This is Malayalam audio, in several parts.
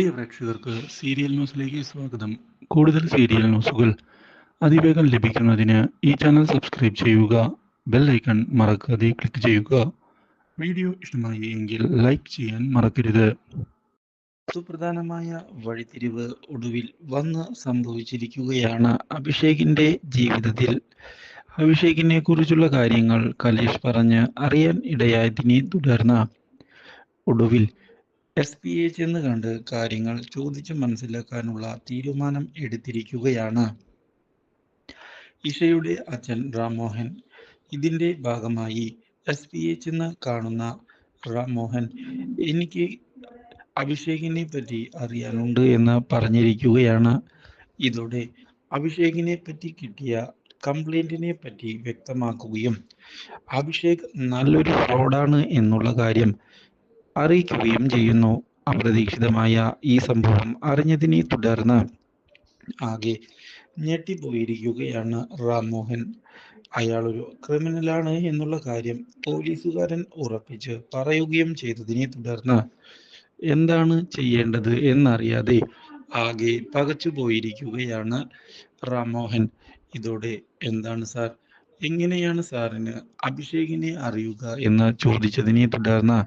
പ്രിയ പ്രേക്ഷകർക്ക് സീരിയൽ ന്യൂസിലേക്ക് സ്വാഗതം. കൂടുതൽ സീരിയൽ ന്യൂസുകൾ അതിവേഗം ലഭിക്കുന്നതിന് ഈ ചാനൽ സബ്സ്ക്രൈബ് ചെയ്യുക ബെൽ ഐക്കൺ മറക്കാതെ ക്ലിക്ക് ചെയ്യുക. വീഡിയോ ഇഷ്ടമായി എങ്കിൽ ലൈക്ക് ചെയ്യാൻ മറക്കരുത്. സുപ്രധാനമായ വഴിത്തിരിവ് ഒടുവിൽ വന്ന് സംഭവിച്ചിരിക്കുകയാണ് അഭിഷേകിന്റെ ജീവിതത്തിൽ. അഭിഷേകിനെ കുറിച്ചുള്ള കാര്യങ്ങൾ കലേഷ് പറഞ്ഞ് അറിയാൻ ഇടയായതിനെ തുടർന്ന് ഒടുവിൽ എസ് പി എ ചെന്ന് കണ്ട് കാര്യങ്ങൾ ചോദിച്ചു മനസ്സിലാക്കാനുള്ള തീരുമാനം എടുത്തിരിക്കുകയാണ്. ഇഷയുടെ അച്ഛൻ റാംമോഹൻ ഇതിന്റെ ഭാഗമായി എസ് പി എ ചെന്ന് കാണുന്ന റാംമോഹൻ എനിക്ക് അഭിഷേകിനെ പറ്റി അറിയാനുണ്ട് എന്ന് പറഞ്ഞിരിക്കുകയാണ്. ഇതോടെ അഭിഷേകിനെ പറ്റി കിട്ടിയ കംപ്ലൈന്റിനെ പറ്റി വ്യക്തമാക്കുകയും അഭിഷേക് നല്ലൊരു ഫ്രോഡാണ് എന്നുള്ള കാര്യം അറിയിക്കുകയും ചെയ്യുന്നു. അപ്രതീക്ഷിതമായ ഈ സംഭവം അറിഞ്ഞതിനെ തുടർന്ന് ആകെ ഞെട്ടിപ്പോയിരിക്കുകയാണ് റാംമോഹൻ. അയാളൊരു ക്രിമിനലാണ് എന്നുള്ള കാര്യം പോലീസുകാരൻ ഉറപ്പിച്ച് പറയുകയും ചെയ്തതിനെ തുടർന്ന് എന്താണ് ചെയ്യേണ്ടത് എന്നറിയാതെ ആകെ പകച്ചു പോയിരിക്കുകയാണ് റാംമോഹൻ. ഇതോടെ എന്താണ് സാർ? എങ്ങനെയാണ് സാറിന് അഭിഷേകിനെ അറിയുക എന്ന് ചോദിച്ചതിനെ തുടർന്ന്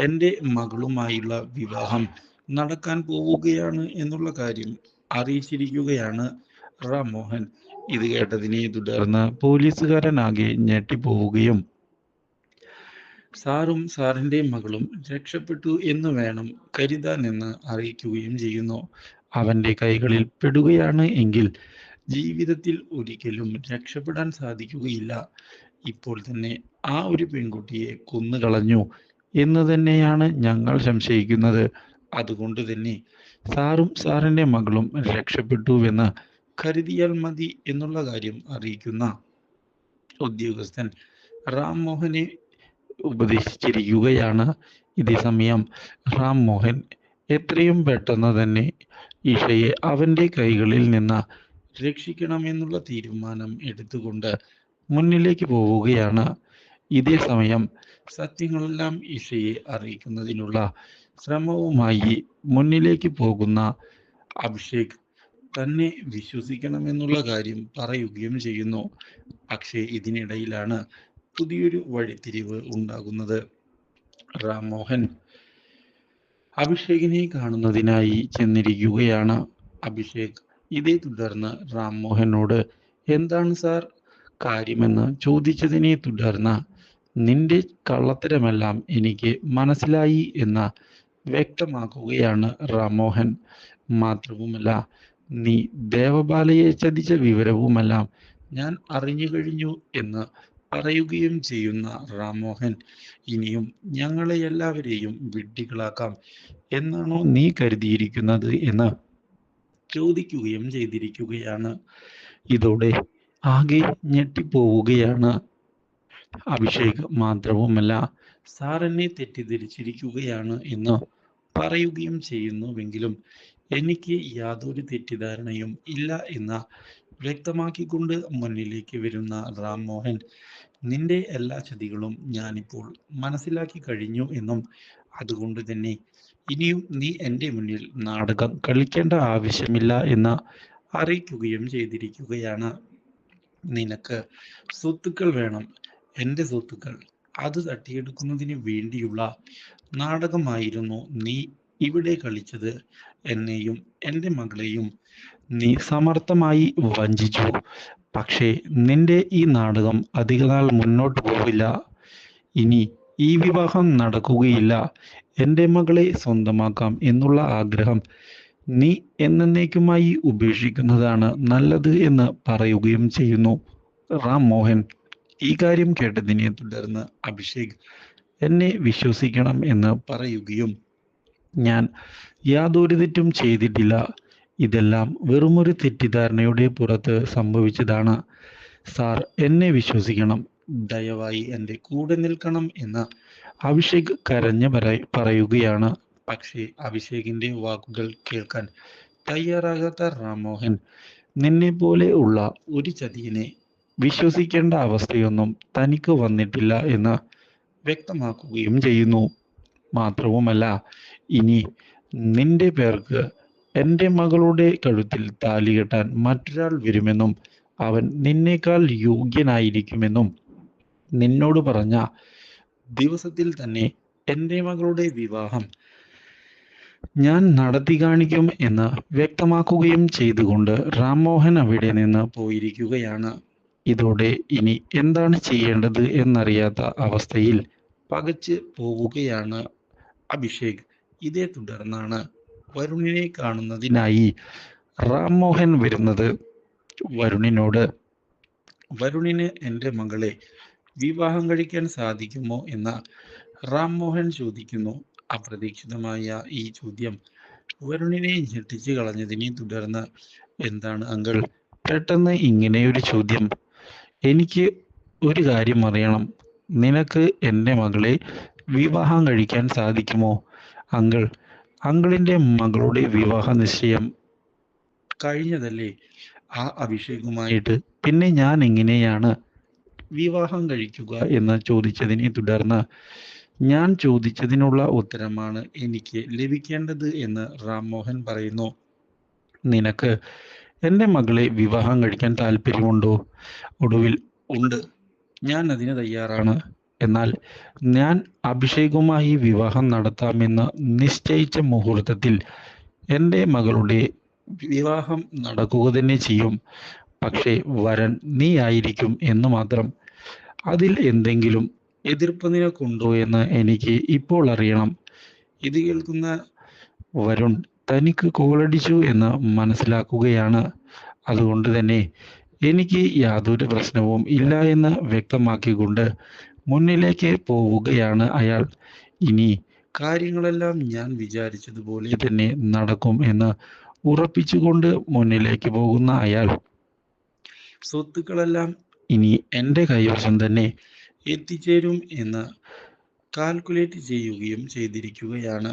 എന്റെ മകളുമായുള്ള വിവാഹം നടക്കാൻ പോവുകയാണ് എന്നുള്ള കാര്യം അറിയിച്ചിരിക്കുകയാണ് റാംമോഹൻ. ഇത് കേട്ടതിനെ തുടർന്ന് പോലീസുകാരനാകെ ഞെട്ടിപ്പോവുകയും സാറും സാറിന്റെ മകളും രക്ഷപ്പെട്ടു എന്ന് വേണം കരുതാൻ എന്ന് അറിയിക്കുകയും ചെയ്യുന്നു. അവന്റെ കൈകളിൽ പെടുകയാണ് എങ്കിൽ ജീവിതത്തിൽ ഒരിക്കലും രക്ഷപ്പെടാൻ സാധിക്കുകയില്ല. ഇപ്പോൾ തന്നെ ആ ഒരു പെൺകുട്ടിയെ കൊന്നുകളഞ്ഞു. എന്ന് തന്നെയാണ് ഞങ്ങൾ സംശയിക്കുന്നത്. അതുകൊണ്ട് തന്നെ സാറും സാറിന്റെ മകളും രക്ഷപ്പെട്ടുവെന്ന് കരുതിയാൽ മതി എന്നുള്ള കാര്യം അറിയിക്കുന്ന ഉദ്യോഗസ്ഥൻ റാം മോഹനെ ഉപദേശിച്ചിരിക്കുകയാണ്. ഇതേ സമയം റാം മോഹൻ എത്രയും പെട്ടെന്ന് തന്നെ ഇഷയെ അവന്റെ കൈകളിൽ നിന്ന് രക്ഷിക്കണമെന്നുള്ള തീരുമാനം എടുത്തുകൊണ്ട് മുന്നിലേക്ക് പോവുകയാണ്. ഇതേ സമയം സത്യങ്ങളെല്ലാം ഇഷയെ അറിയിക്കുന്നതിനുള്ള ശ്രമവുമായി മുന്നിലേക്ക് പോകുന്ന അഭിഷേക് തന്നെ വിശ്വസിക്കണമെന്നുള്ള കാര്യം പറയുകയും ചെയ്യുന്നു. പക്ഷേ ഇതിനിടയിലാണ് പുതിയൊരു വഴിത്തിരിവ് ഉണ്ടാകുന്നത്. റാംമോഹൻ അഭിഷേകിനെ കാണുന്നതിനായി ചെന്നിരിക്കുകയാണ്. അഭിഷേക് ഇതേ തുടർന്ന് റാംമോഹനോട് എന്താണ് സാർ കാര്യമെന്ന് ചോദിച്ചതിനെ തുടർന്ന് നിന്റെ കള്ളത്തരമെല്ലാം എനിക്ക് മനസ്സിലായി എന്ന് വ്യക്തമാക്കുകയാണ് റാംമോഹൻ മാത്രവുമല്ല നീ ദേവബാലയെ ചതിച്ച വിവരവുമെല്ലാം ഞാൻ അറിഞ്ഞു കഴിഞ്ഞു എന്ന് പറയുകയും ചെയ്യുന്ന റാംമോഹൻ ഇനിയും ഞങ്ങളെ എല്ലാവരെയും വിഡ്ഢികളാക്കാം എന്നാണോ നീ കരുതിയിരിക്കുന്നത് എന്ന് ചോദിക്കുകയും ചെയ്തിരിക്കുകയാണ്. ഇതോടെ ആകെ ഞെട്ടിപ്പോവുകയാണ് അഭിഷേക് മാത്രവുമല്ല സാർ എന്നെ തെറ്റിദ്ധരിച്ചിരിക്കുകയാണ് എന്ന് പറയുകയും ചെയ്യുന്നുവെങ്കിലും എനിക്ക് യാതൊരു തെറ്റിദ്ധാരണയും ഇല്ല എന്ന് വ്യക്തമാക്കിക്കൊണ്ട് മുന്നിലേക്ക് വരുന്ന റാം മോഹൻ നിന്റെ എല്ലാ ചതികളും ഞാനിപ്പോൾ മനസ്സിലാക്കി കഴിഞ്ഞു എന്നും അതുകൊണ്ട് തന്നെ ഇനിയും നീ എന്റെ മുന്നിൽ നാടകം കളിക്കേണ്ട ആവശ്യമില്ല എന്ന് അറിയിക്കുകയും ചെയ്തിരിക്കുകയാണ്. നിനക്ക് സ്വത്തുക്കൾ വേണം. എന്റെ സ്വത്തുക്കൾ അത് തട്ടിയെടുക്കുന്നതിന് വേണ്ടിയുള്ള നാടകമായിരുന്നു നീ ഇവിടെ കളിച്ചത് എന്നെയും എന്റെ മകളെയും നീ സമർത്ഥമായി വഞ്ചിച്ചു. പക്ഷേ നിന്റെ ഈ നാടകം അധികനാൾ മുന്നോട്ട് പോവില്ല. ഇനി ഈ വിവാഹം നടക്കുകയില്ല. എന്റെ മകളെ സ്വന്തമാക്കാം എന്നുള്ള ആഗ്രഹം നീ എന്നേക്കുമായി ഉപേക്ഷിക്കുന്നതാണ് നല്ലത് എന്ന് പറയുകയും ചെയ്യുന്നു. റാം മോഹൻ ഈ കാര്യം കേട്ടതിനെ തുടർന്ന് അഭിഷേക് എന്നെ വിശ്വസിക്കണം എന്ന് പറയുകയും ഞാൻ യാതൊരു തെറ്റും ചെയ്തിട്ടില്ല. ഇതെല്ലാം വെറുമൊരു തെറ്റിദ്ധാരണയുടെ പുറത്ത് സംഭവിച്ചതാണ്. സാർ എന്നെ വിശ്വസിക്കണം. ദയവായി എന്റെ കൂടെ നിൽക്കണം എന്ന് അഭിഷേക് കരഞ്ഞ് പറയുകയാണ്. പക്ഷേ അഭിഷേകിന്റെ വാക്കുകൾ കേൾക്കാൻ തയ്യാറാകാത്ത റാംമോഹൻ നിന്നെ പോലെ ഉള്ള ഒരു ചതിയനെ വിശ്വസിക്കേണ്ട അവസ്ഥയൊന്നും തനിക്ക് വന്നിട്ടില്ല എന്ന് വ്യക്തമാക്കുകയും ചെയ്യുന്നു. മാത്രവുമല്ല ഇനി നിന്റെ പേർക്ക് എന്റെ മകളുടെ കഴുത്തിൽ താലി കെട്ടാൻ മറ്റൊരാൾ വരുമെന്നും അവൻ നിന്നേക്കാൾ യോഗ്യനായിരിക്കുമെന്നും നിന്നോട് പറഞ്ഞ ദിവസത്തിൽ തന്നെ എന്റെ മകളുടെ വിവാഹം ഞാൻ നടത്തി കാണിക്കും എന്ന് വ്യക്തമാക്കുകയും ചെയ്തുകൊണ്ട് റാംമോഹൻ അവിടെ നിന്ന് പോയിരിക്കുകയാണ്. ഇതോടെ ഇനി എന്താണ് ചെയ്യേണ്ടത് എന്നറിയാത്ത അവസ്ഥയിൽ പകച്ച് പോവുകയാണ് അഭിഷേക്. ഇതേ തുടർന്നാണ് വരുണിനെ കാണുന്നതിനായി റാംമോഹൻ വരുന്നത്. വരുണിനോട് വരുണിന് എന്റെ മകളെ വിവാഹം കഴിക്കാൻ സാധിക്കുമോ? എന്ന റാംമോഹൻ ചോദിക്കുന്നു. അപ്രതീക്ഷിതമായ ഈ ചോദ്യം വരുണിനെ ഞെട്ടിച്ചു കളഞ്ഞതിനെ തുടർന്ന് എന്താണ് അങ്കൾ? പെട്ടെന്ന് ഇങ്ങനെയൊരു ചോദ്യം എനിക്ക് ഒരു കാര്യം അറിയണം. നിനക്ക് എന്റെ മകളെ വിവാഹം കഴിക്കാൻ സാധിക്കുമോ? അങ്കിൾ അങ്കിളിന്റെ മകളുടെ വിവാഹ നിശ്ചയം കഴിഞ്ഞതല്ലേ? ആ അഭിഷേകുമായിട്ട് പിന്നെ ഞാൻ എങ്ങനെയാണ് വിവാഹം കഴിക്കുക എന്ന് ചോദിച്ചതിനെ തുടർന്ന് ഞാൻ ചോദിച്ചതിനുള്ള ഉത്തരമാണ് എനിക്ക് ലഭിക്കേണ്ടത് എന്ന് റാം മോഹൻ പറയുന്നു. നിനക്ക് എന്റെ മകളെ വിവാഹം കഴിക്കാൻ താല്പര്യമുണ്ടോ? ഒടുവിൽ ഉണ്ട്. ഞാൻ അതിന് തയ്യാറാണ്. എന്നാൽ ഞാൻ അഭിഷേകുമായി വിവാഹം നടത്താമെന്ന് നിശ്ചയിച്ച മുഹൂർത്തത്തിൽ എന്റെ മകളുടെ വിവാഹം നടക്കുക തന്നെ ചെയ്യും. പക്ഷേ വരൻ നീ ആയിരിക്കും എന്ന് മാത്രം. അതിൽ എന്തെങ്കിലും എതിർപ്പ് നിനക്കുണ്ടോ എന്ന് എനിക്ക് ഇപ്പോൾ അറിയണം. ഇത് കേൾക്കുന്ന വരുൺ തനിക്ക് കോളടിച്ചു എന്ന് മനസ്സിലാക്കുകയാണ്. അതുകൊണ്ട് തന്നെ എനിക്ക് യാതൊരു പ്രശ്നവും ഇല്ല എന്ന് വ്യക്തമാക്കിക്കൊണ്ട് മുന്നിലേക്ക് പോവുകയാണ് അയാൾ. ഇനി കാര്യങ്ങളെല്ലാം ഞാൻ വിചാരിച്ചതുപോലെ തന്നെ നടക്കും എന്ന് ഉറപ്പിച്ചുകൊണ്ട് മുന്നിലേക്ക് പോകുന്ന അയാൾ. സ്വത്തുക്കളെല്ലാം ഇനി എന്റെ കൈവശം തന്നെ എത്തിച്ചേരും എന്ന് കാൽക്കുലേറ്റ് ചെയ്യുകയും ചെയ്തിരിക്കുകയാണ്.